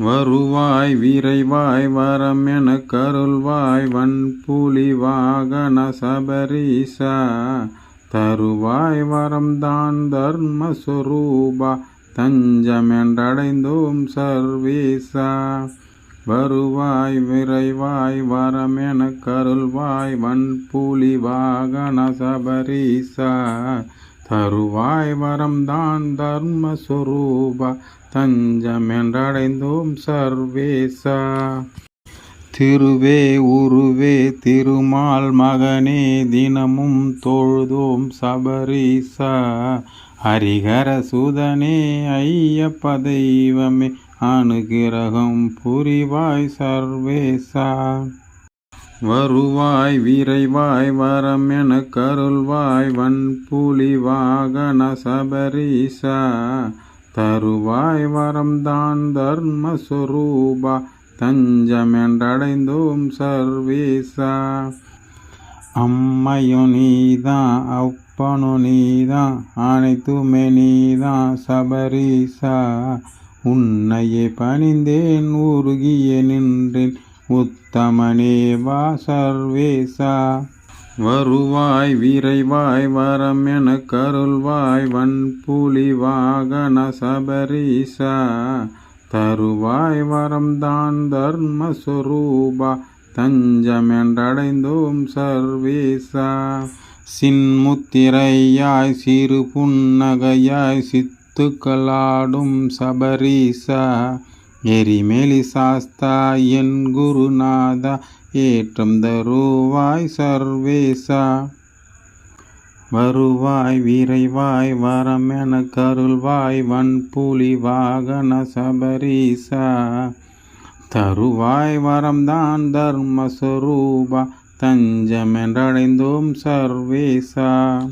வருவாய் விரைவாய் வரம் என கருள்வாய் வன்புலி வாகன சபரீசா. தருவாய் வரம் தான் தஞ்சம் என்றடைந்தோம் சர்வீசா. வருவாய் விரைவாய் வரம் என கருள்வாய் வன்புலி வாகன சபரீசா. தருவாய் வரம் தான் தர்மஸ்வரூபா தஞ்சமென்றடைந்தோம் சர்வேசா. திருவே உருவே திருமால் மகனே தினமும் தொழுதோம் சபரீசா. ஹரிகர சுதனே ஐயப்ப தெய்வமே அனுகிரகம் புரிவாய் சர்வேசா. வருவாய் விரைவாய் வரம் என கருள்வாய் வன்புலி வாகன சபரீசா. தருவாய் வரம் தான் தஞ்சம் என்றடைந்தோம் சர்வீசா. அம்மையு நீதான் அப்பனு நீதான் அனைத்துமே நீதான் சபரீசா. உன்னையே பணிந்தேன் உருகிய நின்றேன் உத்தமனே வா சர்வேசா வருவாய் விரைவாய் வரம் என கருள்வாய் வன்புலி வாகன சபரீசா தருவாய் வரம் தான் தஞ்சம் என்றடைந்தோம் சர்வேசா சின்முத்திரையாய் சிறு புன்னகையாய் சித்துக்களாடும் சபரீசா எரிமேலி சாஸ்தா என் குருநாதா ஏற்றம் தருவாய் சர்வேசா. வருவாய் விரைவாய் வரம் என கருள்வாய் வன்புலி வாகன சபரீசா. தருவாய் வரம்தான் தர்மஸ்வரூபா தஞ்சமென்றடைந்தோம் சர்வேசா.